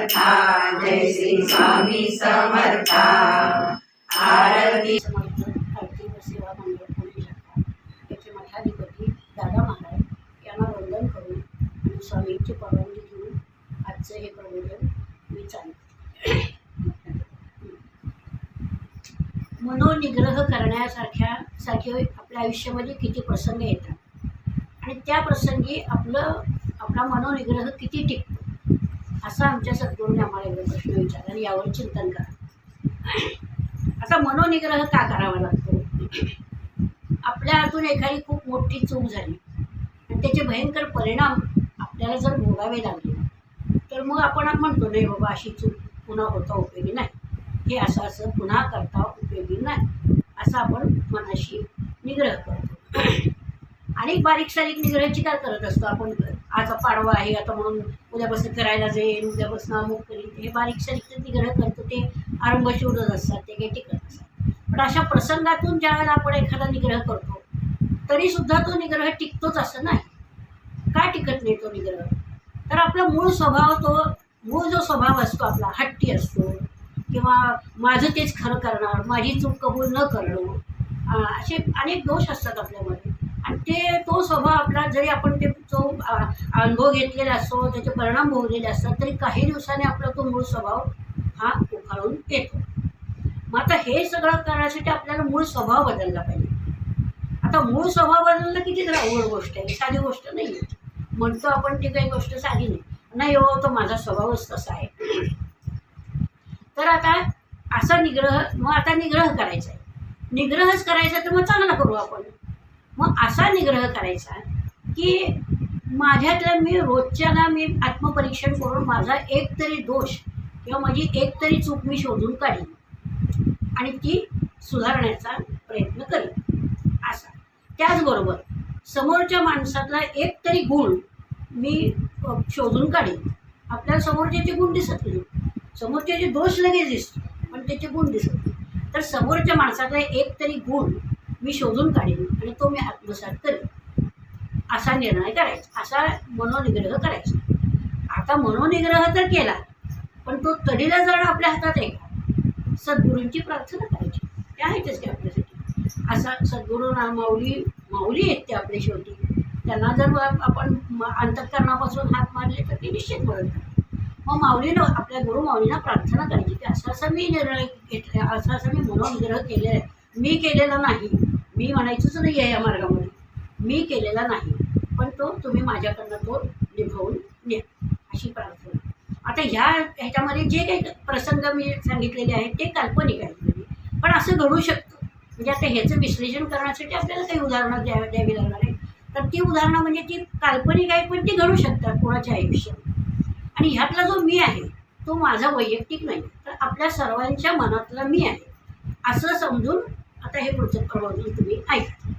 समर्था जय श्री स्वामी समर्था. आरती. सेवा मंडळ पुणे शाखा येथे मठाधिपती दादा महाराज यांना वंदन करून आणि स्वामींची परवानगी घेऊन आजचं हे प्रबोधन मी चालू मनोनिग्रह करण्यासारख्या सारखे आपल्या आयुष्यामध्ये किती प्रसंग येतात. आणि त्या प्रसंगी आपलं आपला मनोनिग्रह किती टिकतो? असा आमच्या सद्गुरूने आम्हाला एकदा प्रश्न विचारला आणि यावर चिंतन करा. असा मनोनिग्रह का करावा लागतो? आपल्या हातून एखादी खूप मोठी चूक झाली आणि त्याचे भयंकर परिणाम आपल्याला जर भोगावे लागले तर मग आपण म्हणतो नाही बाबा अशी चूक पुन्हा होता उपयोगी नाही. हे असं असं पुन्हा करता उपयोगी नाही. असं आपण मनाशी निग्रह करतो. आणि बारीक सारीक निग्रहाची काय करत असतो आपण? आता पाडवा आहे आता म्हणून उद्यापासून करायला जाईल उद्यापासून अमुक करीन. हे बारीक सारीक निग्रह करतो ते आरंभ शोधत असतात ते काही टिकत असतात पण अशा प्रसंगातून ज्या वेळेला आपण एखादा निग्रह करतो तरी सुद्धा तो निग्रह टिकतोच असं नाही. का टिकत नाही तो निग्रह? तर आपला मूळ स्वभाव तो मूळ जो स्वभाव असतो आपला हट्टी असतो किंवा माझं तेच खरं करणार माझी चूक कबूल न करणं असे अनेक दोष असतात आपल्यामध्ये. ते तो स्वभाव आपला जरी आपण ते तो अनुभव घेतलेला असतो त्याचे परिणाम भोगलेले असतात तरी काही दिवसांनी आपला तो मूळ स्वभाव हा उखाळून येतो. मग आता हे सगळं करण्यासाठी आपल्याला मूळ स्वभाव बदलला पाहिजे. आता मूळ स्वभाव बदलणं किती तर अवघड गोष्ट आहे साधी गोष्ट नाही आहे म्हणतो आपण ती काही गोष्ट साधी नाही. नाही हो तो माझा स्वभावच तसा आहे. तर आता असा निग्रह मग आता निग्रह करायचा आहे. निग्रहच करायचा तर मग चांगला करू आपण. मग असा निग्रह करायचा की माझ्यातल्या मी रोजच्याला मी आत्मपरीक्षण करून माझा एक तरी दोष किंवा माझी एक तरी चूक मी शोधून काढीन. आणि ती सुधारण्याचा प्रयत्न करेन. असा. त्याचबरोबर समोरच्या माणसातला एक तरी गुण मी शोधून काढेन. आपल्याला समोरच्याचे गुण दिसत नाही. समोरच्याचे दोष लगेच दिसतो पण त्याचे गुण दिसत नाही. तर समोरच्या माणसातला एक तरी गुण मी शोधून काढीन आणि तो मी आत्मसात करेन. असा निर्णय करायचा. असा मनोनिग्रह करायचा. आता मनोनिग्रह तर केला पण तो तडीला जाणं आपल्या हातात आहे का? सद्गुरूंची प्रार्थना करायची. ते आहेतच की आपल्यासाठी. असा सद्गुरू ना माऊली माऊली आहेत ते आपल्या शेवटी. त्यांना जर आपण म- अंतःकरणापासून हात मारले तर ते निश्चित मदत करतात. मग माऊलीनं आपल्या गुरु माऊलींना प्रार्थना करायची की असं असं मी निर्णय घेतला असं असं मी मनोनिग्रह केलेला आहे. मी केलेला नाही. मी म्हणायचंच नाही आहे या मार्गामध्ये. मी केलेला नाही. पण तो तुम्ही माझ्याकडनं तो निभावून न्या अशी प्रार्थना. आता ह्या ह्याच्यामध्ये जे काही प्रसंग मी सांगितलेले आहेत ते काल्पनिक आहेत म्हणजे. पण असं घडू शकतं. म्हणजे आता ह्याचं विश्लेषण करण्यासाठी आपल्याला काही उदाहरणं द्या द्यावी लागणार आहे तर ती उदाहरणं म्हणजे ती काल्पनिक आहेत पण ती घडू शकतात कोणाच्या आयुष्यात. आणि ह्यातला जो मी आहे तो माझा वैयक्तिक नाही. तर आपल्या सर्वांच्या मनातला मी आहे. असं समजून आता हे पुढचं प्रबोधन तुम्ही ऐका.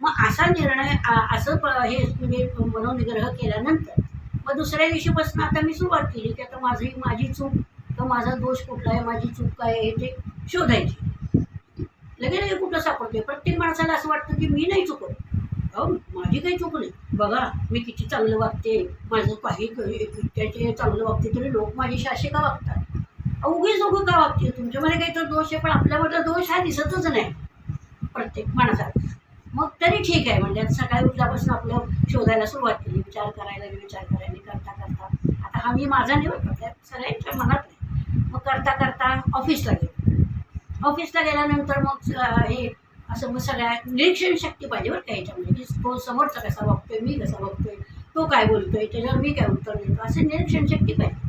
मग असा निर्णय असं हे म्हणजे मनोनिग्रह केल्यानंतर मग दुसऱ्या दिवशीपासून आता मी सुरुवात केली की आता माझी माझी चूक तर माझा दोष कुठला आहे माझी चूक काय आहे ते शोधायची. लगेच हे कुठं सापडते प्रत्येक माणसाला असं वाटतं की मी नाही चुकत अहो माझी काही चूक नाही. बघा मी किती चांगलं वागते माझं काही त्याचे चांगलं वागते तरी लोक माझी शाशी का वागतात. उगीच लोक का वागतील तुमच्यामध्ये काही तर दोष आहे पण आपल्यामध्ये दोष हा दिसतच नाही. प्रत्येक माणसात. मग तरी ठीक आहे म्हणजे सकाळी उठल्यापासून आपलं शोधायला सुरुवात केली. विचार करायला विचार करायला करता करता. आता हा मी माझा निवड बरं सगळ्यांच्या मनात नाही मग करता करता ऑफिसला गेलो. ऑफिसला गेल्यानंतर मग हे असं मग सगळ्या निरीक्षण शक्ती पाहिजे बरं का याच्यामध्ये. की तो समोरचा कसा वागतोय मी कसा वागतोय तो काय बोलतोय त्याच्यावर मी काय उत्तर देतो असं निरीक्षण शक्ती पाहिजे.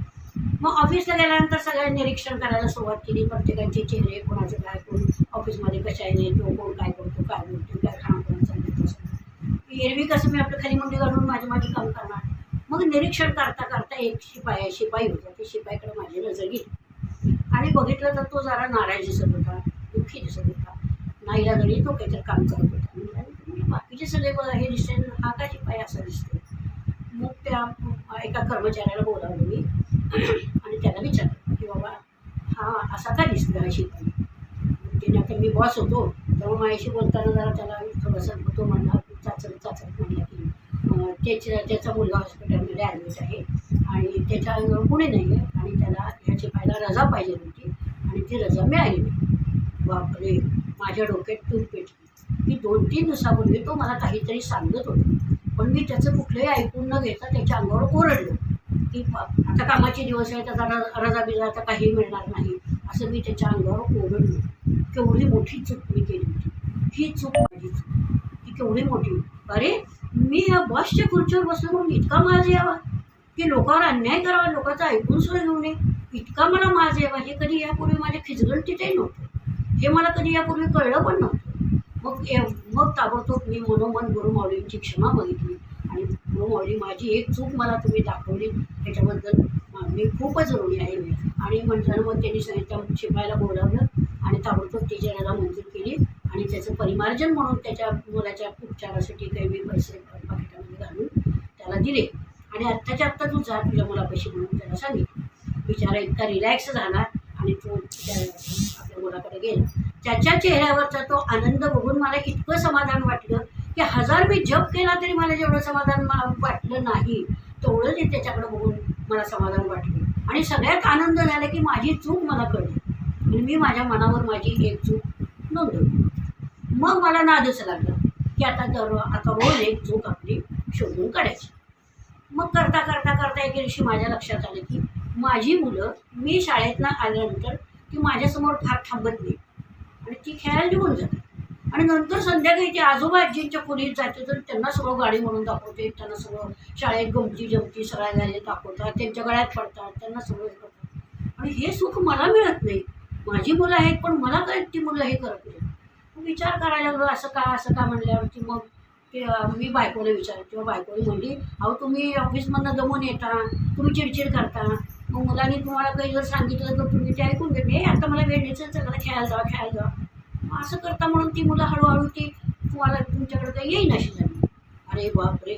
मग ऑफिसला गेल्यानंतर सगळ्या निरीक्षण करायला सुरुवात केली. प्रत्येकाचे चेहरे कोणाचे काय कोण ऑफिसमध्ये कशाने नाही तो कोण काय करतो काय बोलतो काय खाणं चाललं तसं. एरवी कसं मी आपलं खाली मुंडी घालून माझे माझे काम करणार? मग निरीक्षण करता करता एक शिपाई शिपाई होता. ते शिपाईकडे माझी नजर गेली. आणि बघितलं तर तो जरा नाराज दिसत होता दुःखी दिसत होता. नाहीला जरी तो काहीतरी काम करत होता. बाकीचे सगळे हे दिसते हा काय शिपाई असा दिसतो मग त्या एका कर्मचाऱ्याला बोलावलं मी. त्याला विचारलं की बाबा हा असा का दिसतो हा शिपाई त्याने आता मी बॉस होतो तेव्हा माझ्याशी बोलताना जरा त्याला थोडंसं होतो म्हणला चाचर चाचर म्हणला की त्याच्या त्याचा मुलगा हॉस्पिटलमध्ये ॲडमिट आहे आणि त्याच्या कुणी नाही आहे आणि त्याला ह्याची पाहायला रजा पाहिजे होती आणि ती रजा मिळाली नाही. बापरे माझ्या डोक्यात तूप पेटली. की दोन तीन दिवसापूर्वी तो मला काहीतरी सांगत होता पण मी त्याचं कुठलंही ऐकून न घेता त्याच्या अंगावर ओरडलो. की आता कामाचे दिवस आहे त्याचा रजा बिजा आता काही मिळणार नाही असं मी त्याच्या अंगावर ओरडलो केवढी मोठी चूक मी केली होती. ही चूक माझी चूक. ती केवढी मोठी. अरे मी या बसच्या खुर्चीवर बसून इतका माज यावा? की लोकांवर अन्याय करावा लोकांचा ऐकून सोय घेऊ नये. इतका मला माज यावा. हे कधी यापूर्वी माझ्या खिचगणतीतही नव्हतं. हे मला कधी यापूर्वी कळलं पण नव्हतं. एव ए- मग ताबडतोब मी मनोमन गुरुमाऊलींची क्षमा मागितली. आणि गुरुमाऊली माझी एक चूक मला तुम्ही दाखवली त्याच्याबद्दल मी खूपच ऋणी आहे. मी आणि म्हटलं मग त्यांनी सांगितलं शिपायला बोलावलं आणि ताबडतोब ती रजा मंजूर केली. आणि त्याचं परिमार्जन म्हणून त्याच्या मुलाच्या उपचारासाठी काही मी पैसे पाकिटामध्ये घालून त्याला दिले. आणि आत्ताच्या आत्ता तू जा तुझ्या मुलापाशी म्हणून त्याला सांगितलं. बिचारा इतका रिलॅक्स झाला आणि तो त्या आपल्या मुलाकडे गेला. त्याच्या चेहऱ्यावरचा तो आनंद बघून मला इतकं समाधान वाटलं की हजार मी जप केला तरी मला जेवढं समाधान वाटलं नाही तेवढं ते त्याच्याकडे बघून मला समाधान वाटलं. आणि सगळ्यात आनंद झाला की माझी चूक मला कळली. आणि मी माझ्या मनावर माझी एक चूक नोंदवली. मग मला नादच लागला की आता दर आता रोज एक चूक आपली शोधून काढायची. मग करता करता करता एके दिवशी माझ्या लक्षात आलं की माझी मुलं मी शाळेतनं आल्यानंतर ती माझ्यासमोर फार थांबत नाही. ती खेळायला निघून जाते आणि नंतर संध्याकाळी ते आजोबा आजींच्या खोलीत जाते तर त्यांना सगळं गाडी म्हणून दाखवते. त्यांना सगळं शाळेत गमती जमती सगळ्या गाडी दाखवतात. त्यांच्या गळ्यात पडतात. त्यांना सगळं हे करतात. आणि हे सुख मला मिळत नाही. माझी मुलं आहेत पण मला काय ती मुलं हे करत नाही विचार करायला लागलो असं का असं का म्हणल्यावरती मग ते मी बायकोला विचारलं. किंवा बायकोने म्हणली अहो तुम्ही ऑफिसमधनं दमून येता तुम्ही चिडचिड करता. मग मुलांनी तुम्हाला काही जर सांगितलं तर तुम्ही ते ऐकून घेत. नाही आता मला वेळ द्यायचं सगळं खेळायला जावा खेळायला जावा. असं करता म्हणून ती मुलं हळूहळू ती तुम्हाला तुमच्याकडे काही येईन अशी झाली. अरे बापरे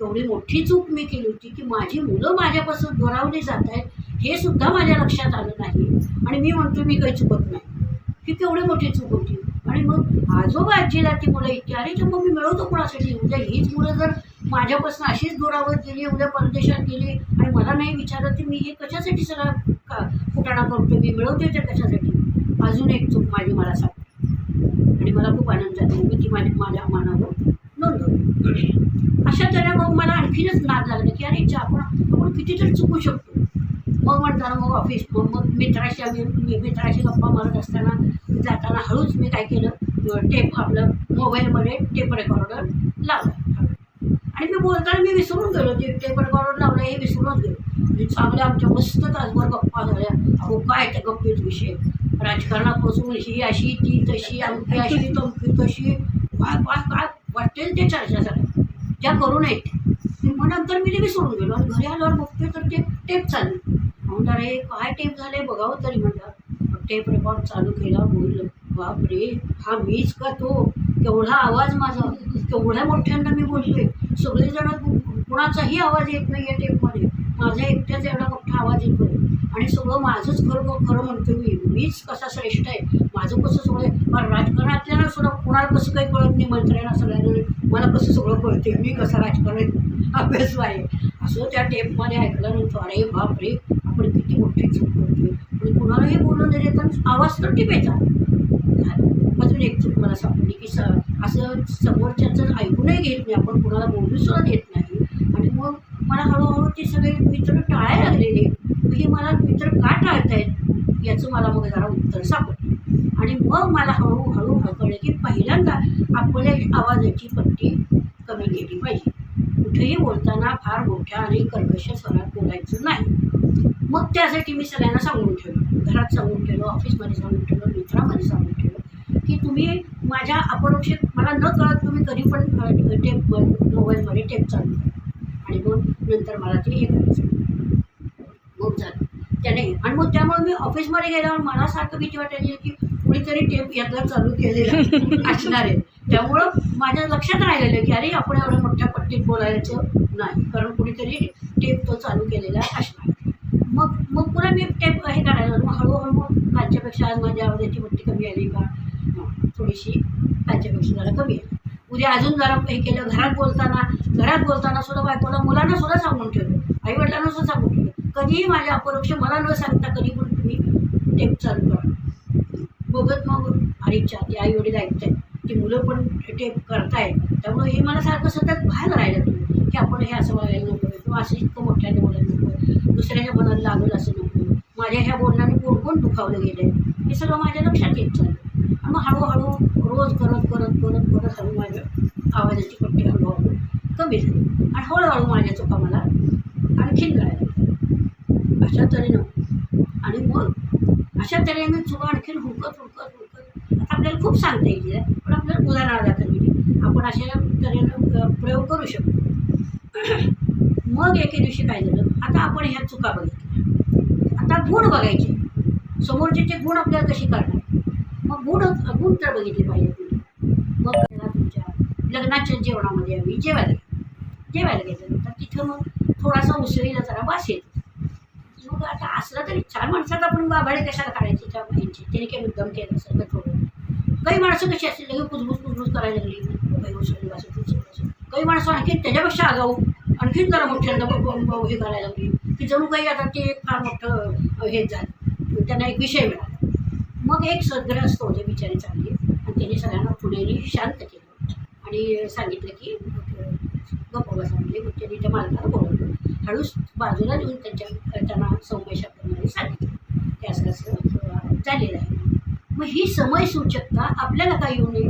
एवढी मोठी चूक मी केली होती की माझी मुलं माझ्यापासून दुरावली जात आहेत हे सुद्धा माझ्या लक्षात आलं नाही. आणि मी म्हणतो मी काही चुकत नाही. ही केवढी मोठी चूक होती. आणि मग आजोबा आजीला ती मुलं इतकी अरे तर मग मी मिळवतो कोणासाठी? उद्या हीच मुलं जर माझ्यापासून अशीच दुरावत गेली उद्या परदेशात गेली आणि मला नाही विचारत की मी हे कशासाठी सगळा का फुटाणा करतो मी मिळवते ते कशासाठी? अजून एक चूक माझी मला सांगते. आणि मला खूप आनंद झाला मी ती माझ्या माझ्या मनावर नोंदवली. अशा तऱ्हे मग मला आणखीनच नाद लागलं की अरे इच्छा आपण आपण कितीतरी चुकू शकतो. मग म्हणताना मग ऑफिस मग मग मित्राशी आम्ही मित्राशी गप्पा मारत असताना जाताना हळूच मी काय केलं टेप आपलं मोबाईलमध्ये टेप रेकॉर्डर लावला. आणि मी बोलताना मी विसरून गेलो ते टेप रेकॉर्डर लावलं हे विसरूनच गेलो. म्हणजे चांगल्या आमच्या मस्त तासभर गप्पा झाल्या. अहो काय त्या गप्पीत विषय? राजकारणापासून ही अशी ती तशी अमकी अशी तमकी तशी. काय काय काय वाटेल ते चर्चा झाल्या त्या करू नयेत मग नंतर मी ते विसरून गेलो. आणि घरी आल्यावर बघते तर ते टेप चालली म्हणून अरे काय टेप झाले बघावं तरी म्हणलं. टेप रेकॉर्ड चालू केला बोललं बापरे हा मीच का तो? केवढा आवाज माझा. केवढ्या मोठ्यांना मी बोलतोय. सगळेजण कुणाचाही आवाज येत नाही या टेपमध्ये माझा एकट्याच एवढा मोठा आवाज येतोय. आणि सगळं माझंच खरं खरं म्हणतो मी. मीच कसा श्रेष्ठ आहे? माझं कसं सगळं पण राजकारणातल्या सुद्धा कुणाला कसं काही कळत नाही? मंत्र्यांना सगळ्यांना मला कसं सगळं कळते मी कसा राजकारण अभ्यास आहे? असं त्या टेपमध्ये ऐकल्यानंतर अरे बापरे आपण किती मोठी चूक करतोय. आणि कुणालाही बोलून नाही तर आवाज तर टिपेचा. अजून एक चूक मला सापडली की स असं समोरच्याचं ऐकूनही घेत नाही. आपण कुणाला बोलू सुद्धा देत नाही. आणि मग मला हळूहळू ते सगळे मित्र टाळायला लागलेले. मग मला मित्र का टाळतायत? याचं मला मग जरा उत्तर सापडलं. आणि मग मला हळूहळू कळलं की पहिल्यांदा आपल्या आवाजाची पट्टी कमी केली पाहिजे. कुठेही बोलताना फार मोठ्या आणि कर्कश स्वरात बोलायचं नाही. मग त्यासाठी मी सगळ्यांना सांगून ठेवलं. घरात सांगून ठेवलं ऑफिसमध्ये सांगून ठेवलं मित्रामध्ये सांगून ठेवलं की तुम्ही माझ्या अपरोक्ष मला न कळत तुम्ही कधी पण टेप मोबाईलमध्ये टेप चालू आणि मग नंतर मला ते हे करायचं. मग झालं त्याने आणि मग त्यामुळे मी ऑफिसमध्ये गेल्यावर मला सारखं भीती वाटायची की कुणीतरी टेप यातला चालू केलेला असणार आहे. त्यामुळं माझ्या लक्षात राहिलेलं की अरे आपण एवढ्या मोठ्या पट्टीत बोलायचं नाही. कारण कुणीतरी टेप तो चालू केलेला असणार. मग मग पुन्हा मी टेप हे करायला मग हळूहळू मग कालच्यापेक्षा आज माझ्या आवाजाची पट्टी कमी आली का? थोडीशी कालच्यापेक्षा जरा कमी आली. उद्या अजून जरा हे केलं. घरात बोलताना घरात बोलताना सुद्धा बायकोला मुलांना सुद्धा सांगून ठेवलं. आई वडिलांना सुद्धा सांगून ठेवलं. कधीही माझ्या अपरोक्ष मला न सांगता कधी पण तुम्ही टेप चालू करा. बघत मग आणि ती आई वडील ऐकतायत. ती मुलं पण टेप करतायत. त्यामुळे हे मला सारखं सतत बाहेर राहिलं तुम्ही. की आपण हे असं बघायला नको. किंवा असं इतकं मोठ्याने बोलायला नको. दुसऱ्याच्या मनात लागलं असं नको. माझ्या ह्या बोलण्याने कोण कोण दुखावलं गेलं आहे हे सगळं माझ्या लक्षात येत चाललं. आणि मग हळूहळू रोज करत करत करत करत हळू माझ्या आवाजाची पट्टी हळूहळू कमी झाली. आणि हळूहळू माझ्या चुका मला आणखीन कळायला अशा तऱ्हेनं. आणि मग अशा तऱ्हेनं चुका आणखीन हुडकत हुडकत हुडकत आता आपल्याला खूप सांगता येईल पण आपल्याला उदाहरणादाखल म्हणजे. आपण अशा तऱ्हेनं प्रयोग करू शकतो. मग एके दिवशी काय झालं? आता आपण ह्या चुका बघितल्या. आता गुण बघायचे. समोरचे गुण आपल्याला कशी करणार? मग गुण गुण तर बघितले पाहिजे तुम्ही मग त्याला तुमच्या लग्नाच्या जेवणामध्ये आम्ही जेवायला जेवायला जेवायला तर तिथं मग थोडासा उसळीला जरा वास येतो. मग आता असलं तरी चार माणसात आपण बाबाळे कशाला काढायची त्या बाईंची? त्याने काही मुद्दाम केलं असेल का थोडं. काही माणसं कशी असतील लगेच कुजबूज कुजबूज करायला लागली. काही काही माणसं आणखीन त्याच्यापेक्षा आगाऊ आणखीन जरा मोठ्यांदा हे करायला लागली. की जणू काही आता ते एक फार मोठं हे झालं. त्यांना एक विषय मिळाला. मग एक सद्ग्रस्त होते बिचारी चांगली. आणि त्याने सगळ्यांना पुणेरी शांत केलं. आणि सांगितलं की गप्पा बसा मग त्यांनी त्या मालकाला बोलवलं. हळूच बाजूला नेऊन त्यांच्या त्यांना सौम्य सांगितलं. ते असं असं झालेलं आहे. मग ही समय सूचकता आपल्याला का येऊ नये?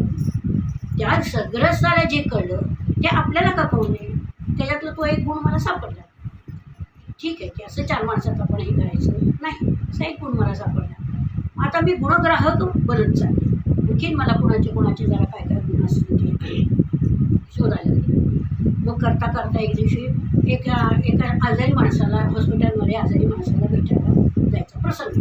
त्या सद्ग्रस्ताला जे कळलं ते आपल्याला का कळू नये? त्याच्यातला तो एक गुण मला सापडला. ठीक आहे की असं चार माणसात आपण हे करायचं नाही. असा एक गुण मला सापडला. आता मी गुणग्राहक बनत चालले. आणखीन मला कुणाचे कुणाचे जरा काय काय गुण असतील ते शोधायला लागले. मग करता करता एक दिवशी एका एका आजारी माणसाला हॉस्पिटलमध्ये आजारी माणसाला भेटायला जायचा प्रसंग.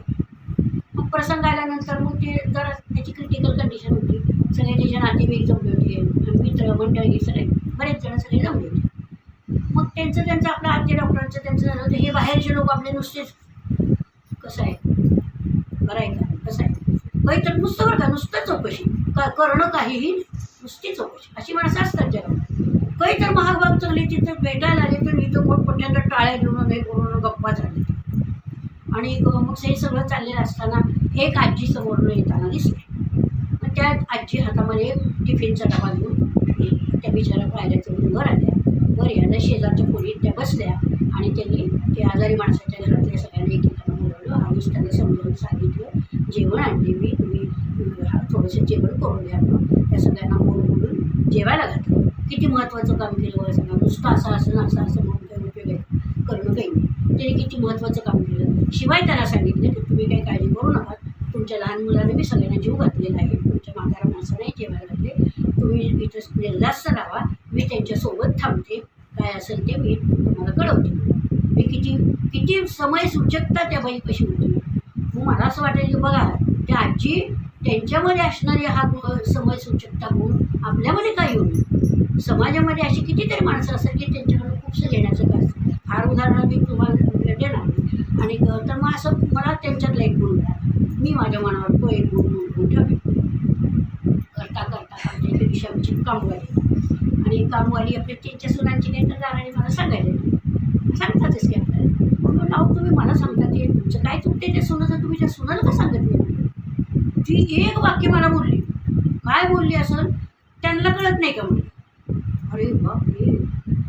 मग प्रसंग आल्यानंतर मग ते जरा त्याची क्रिटिकल कंडिशन होती. सगळे त्याचे नातेवाईक जमले होते. मित्र मंडळी सगळे बरेच जण सगळे जमले होते. मग त्यांचं त्यांचं आपलं आद्य डॉक्टरांचं त्यांचं झालं होतं. हे बाहेरचे लोक आपले नुसतेच कसं आहे? बरं आहे का? कसं आहे? काही तर नुसतं बरं का? नुसतं चौकशी. का करणं काहीही नुसती चौकशी. अशी माणसं असतात जगात. काही तर महाभाग चालले तिथं भेटायला आले तर मी तर मोठमोठ्यांना टाळ्या घेऊन हे करून गप्पा झाले आणि मग हे सगळं चाललेलं असताना एक आजी समोरनं येताना दिसली. मग त्या आजी हातामध्ये टिफिनचा डबा घेऊन त्या बिचारा पाहिल्या चढून वर आल्या. वर यायला शेजारच्या खोलीत त्या बसल्या आणि त्यांनी ते आजारी माणसाच्या घरातल्या सगळ्यांनी एकेकाला बोलवलं. आणि त्यांना समजावून सांगितलं जेवण आणले मी तुम्ही थोडंसं जेवण करून द्या मग त्या सगळ्यांना बोलून बोलून जेवायला घातलं. किती महत्त्वाचं काम केलं बघा नुसतं असं असं असं असं म्हणून काही उपयोग आहे? करणं काही नाही. त्याने किती महत्त्वाचं काम केलं? शिवाय त्याला सांगितलं की तुम्ही काही काळजी करू नका. तुमच्या लहान मुलाने मी सगळ्यांना जीव घातलेला आहे. तुमच्या म्हातारा माणसाने जेवायला घातले तुम्ही इथं निर्धास्त राहा. मी त्यांच्यासोबत थांबते. काय असेल ते मी तुम्हाला कळवते. मी किती किती समय सूचकता त्या बाईपाशी होती. मग मला असं वाटायचं की बघा त्या आजी त्यांच्यामध्ये असणारी हा समय सूचकता गुण आपल्यामध्ये काय येऊन समाजामध्ये अशी कितीतरी माणसं असतात की त्यांच्याकडून खूपसं घेण्याचं काय असतं. फार उदाहरणं मी तुम्हाला देणार आणि तर मग असं मला त्यांच्यातला एक गुण मिळाला. मी माझ्या मनावर तो एक गुण म्हणून ठेवले. करता करता करता एके आमची कामवाली. आणि कामवाली आपल्या त्यांच्या सुनांची नाही तर दाराने मला सांगायला सांगतातच की आपल्याला. मग म्हणलं, तुम्ही मला सांगता ते तुमचं काय चुकते त्या सुनाचं? तुम्ही त्या सुनाला का सांगत नाही? ती एक वाक्य मला बोलली. काय बोलली असं त्यांना कळत नाही का म्हणजे अरे बापरे.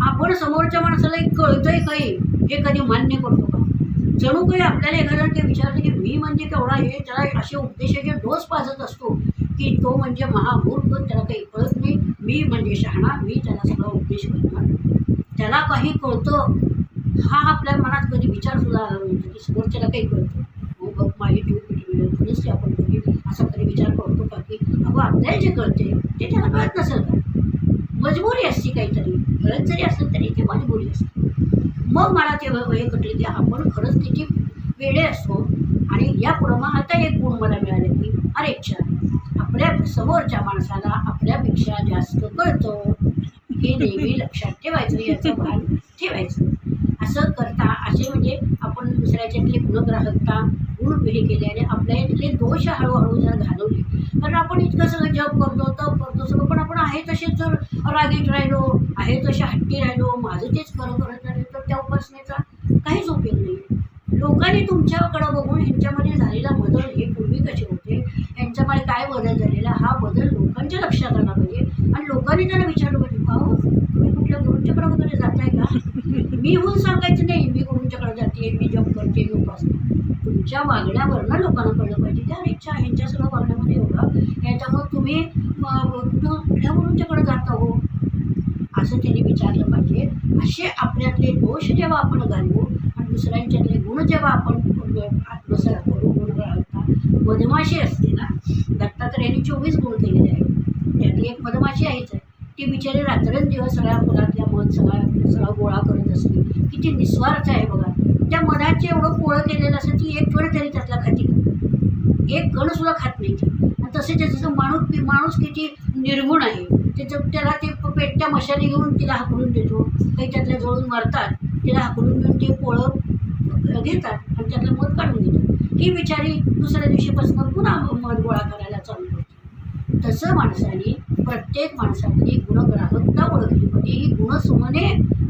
आपण समोरच्या माणसाला एक कळतंय काही हे? कधी मान्य करतो का? जणू काही आपल्याला एखाद्याला ते विचारलं की मी म्हणजे केवढा हे? त्याला असे उपदेशाचे डोस पाजत असतो की तो म्हणजे महामूर्ख त्याला काही कळत नाही. मी म्हणजे शहाणा मी त्याला सगळा उपदेश करणार. त्याला काही कळतं? हा आपल्या मनात कधी विचार सुद्धा आला नव्हता की समोरच्याला काही कळतं? हो बघ माझी जीव आपण कधी असा तरी विचार करतो का की अगं आपल्याला जे कळते ते त्याला कळत नसेल का? मजबुरी असते काहीतरी कळत जरी असेल तरी ते मजबुरी असते. मग मला ते वय कटले की आपण खरंच किती वेळे असतो. आणि यापुढं मग आता एक गुण मला मिळाले की अरे छान आपल्या समोरच्या माणसाला आपल्यापेक्षा जास्त कळतं. हे नेहमी लक्षात ठेवायचं याचं भान ठेवायचं. असं करता असे म्हणजे आपण दुसऱ्याच्यातले गुणग्राहकता गुण हे केले आणि आपल्या इथले दोष हळूहळू जर घालवले कारण आपण इतकं सगळं जप करतो तप करतो सगळं. पण आपण आहे तसेच जर रागीट राहिलो आहे तसे हट्टी राहिलो माझं तेच खरं करत राहिलो तर त्या उपासनेचा लोकांनी तुमच्याकडं बघून ह्यांच्यामध्ये झालेला बदल हे पूर्वी कसे होते यांच्यामध्ये काय बदल झालेला हा बदल लोकांच्या लक्षात आला पाहिजे. आणि लोकांनी त्यांना विचारलं पाहिजे पाहू तुम्ही कुठल्या गुरुंच्याकडे वगैरे जाताय का? मी होऊन सांगायचं नाही मी गुरुंच्याकडे जाते मी जप करते मी उपासना तुमच्या वागण्यावरनं लोकांना कळलं पाहिजे. त्या रिक्षा इच्छा ह्यांच्या सगळं वागण्यामध्ये एवढं याच्यामुळं तुम्ही अं, कुठं कुठल्या गुरुंच्याकडे जाता हो असं त्यांनी विचारलं पाहिजे. असे आपल्यातले दोष जेव्हा आपण घालवू आणि दुसऱ्यांच्यातले गुण जेव्हा आपण आत्मसात करू गुण घालता मधमाशी असते ना दत्तात्रेयांनी चोवीस गुण केलेले आहेत. त्यातली एक मधमाशी आहेच. आहे ती बिचारी रात्रंदिवस सगळ्या फुलातल्या मध सगळा सगळा गोळा करत असते. किती निस्वार्थ आहे बघा. त्या मधाचे एवढं पोळं केलेलं असेल ती एक कण तरी त्यातला खाती एक कण सुद्धा खात नाही ती. आणि तसे त्याचं माणूस माणूस किती निर्गुण आहे त्याचं त्याला ते पेटत्या मशाली घेऊन तिला हाकलून देतो काही त्यातल्या जळून मारतात तिला हाकलून घेऊन ते पोळं घेतात आणि त्यातलं मध काढून देतात. ही विचारी दुसऱ्या दिवशीपासून पुन्हा मध गोळा करायला चालू करते. तसं माणसाने प्रत्येक माणसातली गुणग्राहकता ओळखली पाहिजे. ही गुणसुमने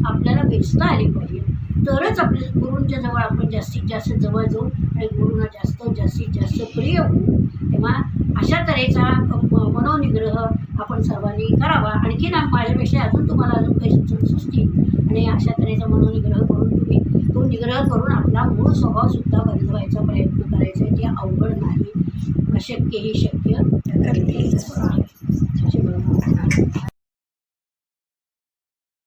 आपल्याला वेचता आली पाहिजे. तरच आपल्या गुरूंच्या जवळ आपण जास्तीत जास्त जवळ जाऊ आणि गुरूंना जास्त जास्तीत जास्त प्रिय होऊ. तेव्हा अशा तऱ्हेचा मनोनिग्रह आपण सर्वांनी करावा. आणखी ना माझ्यापेक्षा अजून तुम्हाला अजून काही सुचत सुचतील. आणि अशा तऱ्हेचा मनोनिग्रह करून तुम्ही तो निग्रह करून आपला मूळ स्वभावसुद्धा बदलवायचा प्रयत्न करायचा आहे ते अवघड नाही. अशक्य ही शक्य करते.